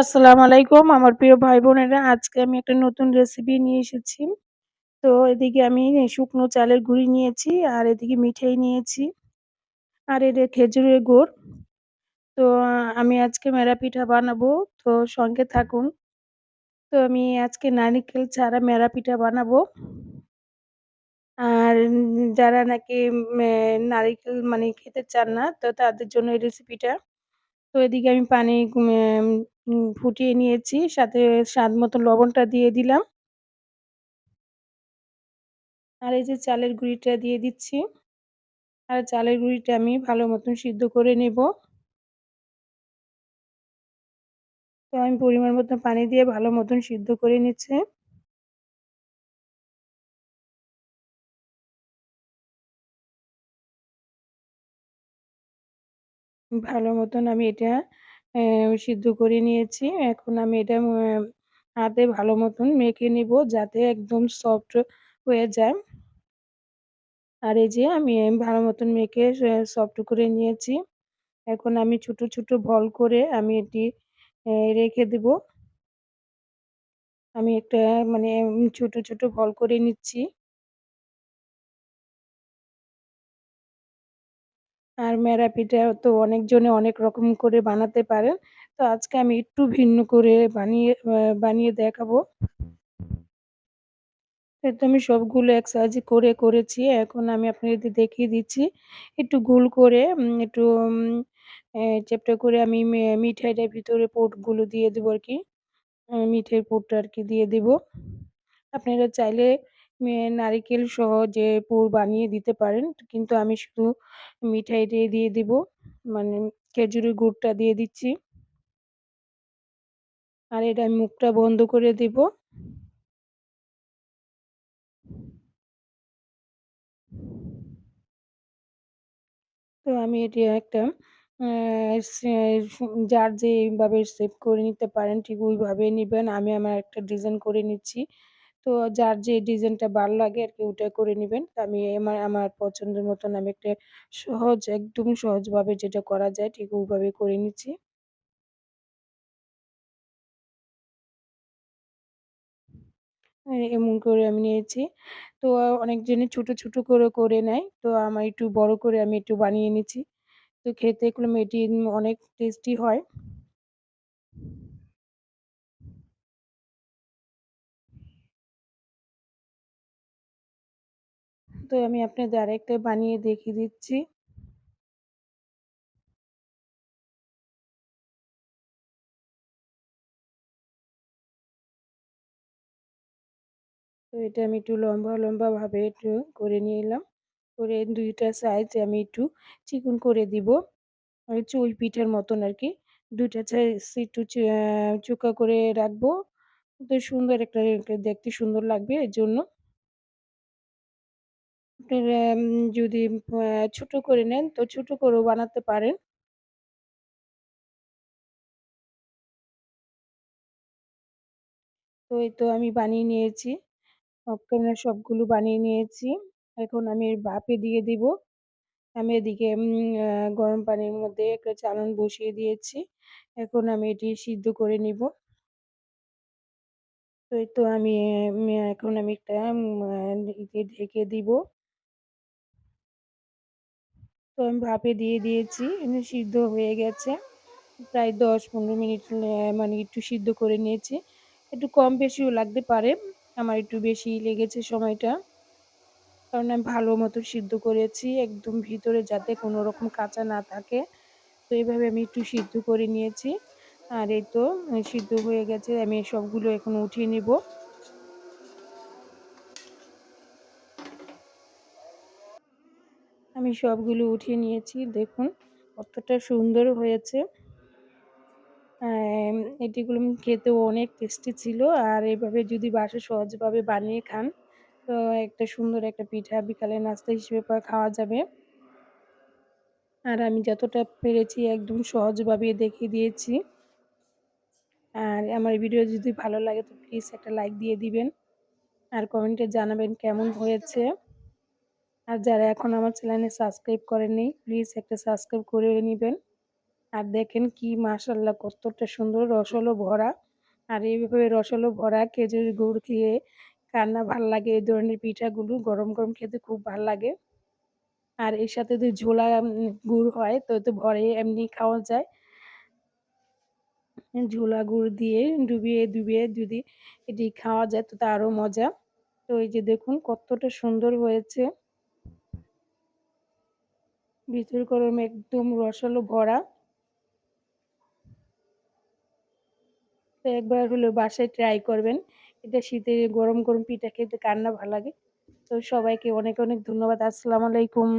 আসসালামু আলাইকুম আমার প্রিয় ভাই বোনেরা আজকে আমি একটা নতুন রেসিপি নিয়ে এসেছি। তো এদিকে আমি শুকনো চালের গুঁড়ি নিয়েছি আর এদিকে মিঠাই নিয়েছি। আর এটা খেজুরের গুড়। তো আমি আজকে মেরা পিঠা বানাবো তো সঙ্গে থাকুন। তো আমি আজকে নারিকেল ছাড়া মেরা পিঠা বানাবো। আর যারা নাকি নারিকেল মানে খেতে চান না, তো তাদের জন্য এই রেসিপিটা। তো এদিকে আমি পানি ফুটিয়ে নিয়েছি, সাথে স্বাদ মতো লবণটা দিয়ে দিলাম। আর এই যে চালের গুঁড়িটা দিয়ে দিচ্ছি। আর চালের গুঁড়িটা আমি ভালো মতন সিদ্ধ করে নেব। তো আমি পরিমাণ মতো পানি দিয়ে ভালো মতন সিদ্ধ করে নিচ্ছে ভালো মতন আমি এটা সিদ্ধ করে নিয়েছি। এখন আমি এটা হাতে ভালো মতন মেখে নিব যাতে একদম সফট হয়ে যায়। আর এই যে আমি ভালো মতন মেখে সফট করে নিয়েছি। এখন আমি ছোট, ছোট বল করে আমি এটি রেখে দেব। আমি একটা মানে ছোট, ছোট বল করে নিচ্ছি। আর মেরা পিঠা তো অনেকজনে অনেক রকম করে বানাতে পারেন। তো আজকে আমি একটু ভিন্ন করে বানিয়ে বানিয়ে দেখাবো। তো আমি সবগুলো এক সাইজে করে করেছি। এখন আমি আপনাদের দেখিয়ে দিচ্ছি। একটু গোল করে একটু চ্যাপ্টা করে আমি মিঠাইটার ভিতরে পোটগুলো দিয়ে দেবো আর কি আ পোটটা আর কি দিয়ে দেব। আপনারা চাইলে নারিকেল সহ যে পুর বানিয়ে দিতে পারেন। কিন্তু আমি শুধু মিঠাইটাই দিয়ে দিব। মানে খেজুরের গুড়টা দিয়ে দিচ্ছি। আর এটা মুখটা বন্ধ করে দেব। তো আমি এটি একটা যার যেইভাবে শেপ করে নিতে পারেন ঠিক ওইভাবেই নিবেন। আমি আমার একটা ডিজাইন করে নিচ্ছি। তো যার যে ডিজাইনটা ভালো লাগে আর কি ওটা করে নিবেন। আমি আমার আমার পছন্দের মতন আমি একটা সহজ একদম সহজভাবে যেটা করা যায় ঠিক ওইভাবে করে নিচ্ছি। এমন করে আমি নিয়েছি। তো অনেকজনই ছোট, ছোট করে, করে নেয়। তো আমার একটু বড় করে আমি একটু বানিয়ে নিচ্ছি। তো খেতে এগুলো মেটি অনেক টেস্টি হয়। তো আমি আপনাদের আরেকটা বানিয়ে দেখিয়ে দিচ্ছি। তো এটা আমি একটু লম্বা, লম্বাভাবে একটু করে নিলাম। করে দুইটা সাইজ আমি একটু চিকন করে দিব। চুই পিঠার মতন আরকি। ২ টা সাইজ একটু চা চোখা করে রাখব। তো সুন্দর একটা দেখতে সুন্দর লাগবে এজন্য। আপনারা যদি ছোট করে নেন, তো ছোট করেও বানাতে পারেন। তো এই তো আমি বানিয়ে নিয়েছি। সবখানে সবগুলো বানিয়ে নিয়েছি। এখন আমি ভাপে দিয়ে দিব। আমি এদিকে গরম পানির মধ্যে একটা চালন বসিয়ে দিয়েছি। এখন আমি এটি সিদ্ধ করে নিব। তো এই তো আমি এখন আমি একটা ঢেকে দিব। তো আমি ভাপে দিয়ে দিয়েছি। সিদ্ধ হয়ে গেছে। প্রায় দশ পনেরো মিনিট মানে একটু সিদ্ধ করে নিয়েছি। একটু কম বেশিও লাগতে পারে। আমার একটু বেশিই লেগেছে সময়টা। কারণ আমি ভালো মতো সিদ্ধ করেছি। একদম ভিতরে যাতে কোনো রকম কাঁচা না থাকে। তো এইভাবে আমি একটু সিদ্ধ করে নিয়েছি। আর এই তো, সিদ্ধ হয়ে গেছে। আমি সবগুলো এখন উঠিয়ে নিব। আমি সবগুলো উঠিয়ে নিয়েছি। দেখুন কতটা সুন্দর হয়েছে। এটিগুলো খেতেও অনেক টেস্টি ছিল। আর এভাবে যদি বাসায় সহজভাবে বানিয়ে খান, তো একটা সুন্দর একটা পিঠা বিকালে নাস্তা হিসেবে খাওয়া যাবে। আর আমি যতটা পেরেছি একদম সহজভাবে দেখিয়ে দিয়েছি। আর আমার ভিডিও যদি ভালো লাগে তো প্লিজ একটা লাইক দিয়ে দিবেন। আর কমেন্টে জানাবেন কেমন হয়েছে। আর যারা এখন আমার চ্যানেলে সাবস্ক্রাইব করেননি প্লিজ একটা সাবস্ক্রাইব করে নেবেন আর দেখেন কি মাশাআল্লাহ কতটা সুন্দর রসলো ভরা। আর এইভাবে রসলো ভরা খেজুরের গুড় খেয়ে কান্না ভালো লাগে এই ধরনের পিঠাগুলো গরম, গরম খেতে খুব ভালো লাগে। আর এর সাথে যদি ঝোলা গুড় হয় তো, তো ভরে এমনি খাওয়া যায়। ঝোলা গুড় দিয়ে ডুবিয়ে, ডুবিয়ে যদি এটি খাওয়া যায় তো, তা আরও মজা। তো এই যে দেখুন কতটা সুন্দর হয়েছে। ভিতর গরম একদম রসালো ভরা। তো একবার হলেও বাসায় ট্রাই করবেন। এটা শীতে গরম, গরম পিঠা খেতে কান্না ভালো লাগে। তো সবাইকে অনেক, অনেক ধন্যবাদ। আসসালামু আলাইকুম।